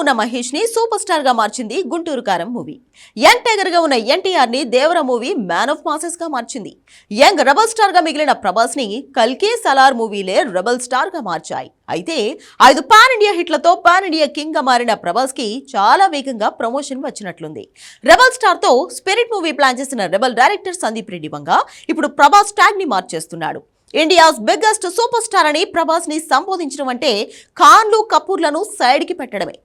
ఉన్న మహేష్ని సూపర్ స్టార్గా మార్చింది గుంటూరు కారం మూవీ. యంగ్ టైగర్గా ఉన్న ఎన్టీఆర్ని దేవర మూవీ మ్యాన్ ఆఫ్ మాసెస్గా మార్చింది. యంగ్ రెబల్ స్టార్గా మిగిలిన ప్రభాస్ని కల్కే సలార్ మూవీలే రెబల్ స్టార్గా మార్చాయి. అయితే ఐదు పాన్ ఇండియా హిట్లతో పాన్ ఇండియా కింగ్గా మారిన ప్రభాస్కి చాలా వేగంగా ప్రమోషన్ వచ్చినట్లుంది. రెబల్ స్టార్తో స్పిరిట్ మూవీ ప్లాన్ చేసిన రెబల్ డైరెక్టర్ సందీప్ రెడ్డి వంగ ఇప్పుడు ప్రభాస్ ట్యాగ్ని మార్చేస్తున్నాడు. ఇండియాస్ బిగ్గెస్ట్ సూపర్ స్టార్ అని ప్రభాస్ని సంబోధించడం అంటే ఖాన్లు కపూర్లను సైడ్కి పెట్టడమే.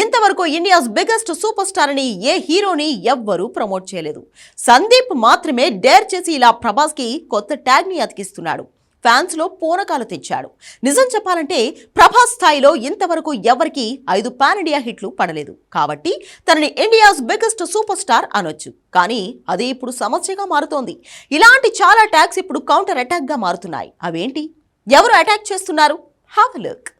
ఇంతవరకు ఇండియాస్ బిగ్గెస్ట్ సూపర్ స్టార్ అని ఏ హీరోని ఎవ్వరూ ప్రమోట్ చేయలేదు. సందీప్ మాత్రమే డేర్ చేసి ఇలా ప్రభాస్కి కొత్త ట్యాగ్ని అతికిస్తున్నాడు. ఫ్యాన్స్లో పూనకాలు తెచ్చాడు. నిజం చెప్పాలంటే ప్రభాస్ స్థాయిలో ఇంతవరకు ఎవరికి ఐదు పాన్ ఇండియా హిట్లు పడలేదు. కాబట్టి తనని ఇండియాస్ బిగ్గెస్ట్ సూపర్ స్టార్ అనొచ్చు. కానీ అది ఇప్పుడు సమస్యగా మారుతోంది. ఇలాంటి చాలా ట్యాగ్స్ ఇప్పుడు కౌంటర్ అటాక్గా మారుతున్నాయి. అవేంటి? ఎవరు అటాక్ చేస్తున్నారు? Have look.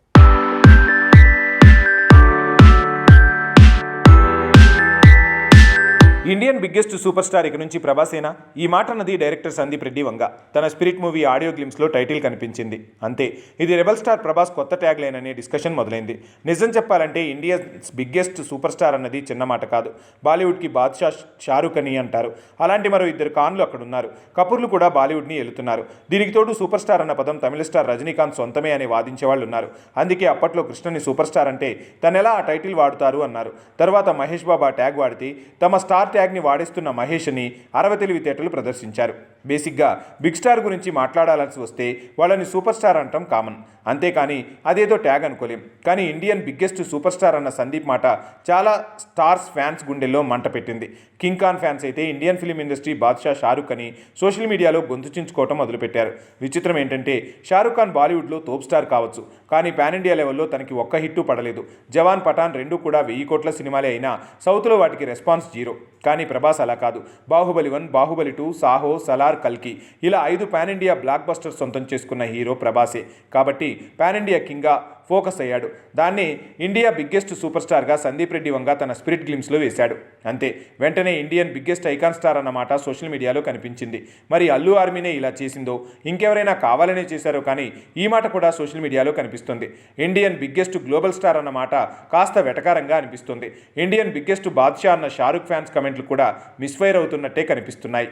Indian biggest super star ఇక నుంచి ప్రభాసేనా. ఈ మాట అన్నది డైరెక్టర్ సందీప్ రెడ్డి వంగ. తన స్పిరిట్ మూవీ ఆడియో గ్లిమ్స్లో టైటిల్ కనిపించింది. అంతే. ఇది రెబల్ స్టార్ ప్రభాస్ కొత్త ట్యాగ్ లైన్ అనే డిస్కషన్ మొదలైంది. నిజం చెప్పాలంటే ఇండియన్స్ బిగ్గెస్ట్ సూపర్ స్టార్ అన్నది చిన్న మాట కాదు. బాలీవుడ్కి బాద్షా షారూఖ్ అని అంటారు. అలాంటి మరో ఇద్దరు కాన్లు అక్కడ ఉన్నారు కపూర్లు కూడా బాలీవుడ్ని వెళుతున్నారు దీనికి తోడు సూపర్ స్టార్ అన్న పదం తమిళ స్టార్ రజనీకాంత్ సొంతమే అని వాదించే వాళ్ళు ఉన్నారు. అందుకే అప్పట్లో కృష్ణని సూపర్ స్టార్ అంటే తనెలా ఆ టైటిల్ వాడుతారు అన్నారు. తర్వాత మహేష్ బాబా ట్యాగ్ వాడితే తమ స్టార్ ట్యాగ్ ట్యాగ్ని వాడిస్తున్న మహేష్ని అరవ తెలివితేటలు ప్రదర్శించారు. బేసిక్గా బిగ్ స్టార్ గురించి మాట్లాడాల్సి వస్తే వాళ్ళని సూపర్ స్టార్ అంటాం కామన్. అంతేకాని అదేదో ట్యాగ్ అనుకోలేం. కానీ ఇండియన్ బిగ్గెస్ట్ సూపర్ స్టార్ అన్న సందీప్ మాట చాలా స్టార్స్ ఫ్యాన్స్ గుండెల్లో మంట పెట్టింది. కింగ్ ఖాన్ ఫ్యాన్స్ అయితే ఇండియన్ ఫిలిం ఇండస్ట్రీ బాద్షా షారుఖ్ అని సోషల్ మీడియాలో గొంతుచించుకోవటం మొదలుపెట్టారు. విచిత్రం ఏంటంటే షారుఖ్ ఖాన్ బాలీవుడ్లో తోప్ స్టార్ కావచ్చు. కానీ పాన్ ఇండియా లెవెల్లో తనకి ఒక్క హిట్టు పడలేదు. జవాన్ పఠాన్ రెండు కూడా వెయ్యి కోట్ల సినిమాలే అయినా సౌత్లో వాటికి రెస్పాన్స్ జీరో. కానీ ప్రభాస్ అలా కాదు. బాహుబలి వన్ బాహుబలి టూ సాహో సలార్ కల్కి. ఇలా ఐదు పాన్ ఇండియా బ్లాక్ బస్టర్ సొంతం చేసుకున్న హీరో ప్రభాసే. కాబట్టి పాన్ ఇండియా కింగ్గా ఫోకస్ అయ్యాడు. దాన్ని ఇండియా బిగ్గెస్ట్ సూపర్ స్టార్గా సందీప్ రెడ్డి వంగ తన స్పిరిట్ గ్లిమ్స్లో వేశాడు. అంతే. వెంటనే ఇండియన్ బిగ్గెస్ట్ ఐకాన్ స్టార్ అన్నమాట సోషల్ మీడియాలో కనిపించింది. మరి అల్లు ఆర్మీనే ఇలా చేసిందో ఇంకెవరైనా కావాలనే చేశారో కానీ ఈ మాట కూడా సోషల్ మీడియాలో కనిపిస్తుంది. ఇండియన్ బిగ్గెస్ట్ గ్లోబల్ స్టార్ అన్నమాట కాస్త వెటకారంగా అనిపిస్తుంది. ఇండియన్ బిగ్గెస్ట్ బాద్షా అన్న షారుఖ్ ఫ్యాన్స్ కమెంట్లు కూడా మిస్ఫైర్ అవుతున్నట్టే కనిపిస్తున్నాయి.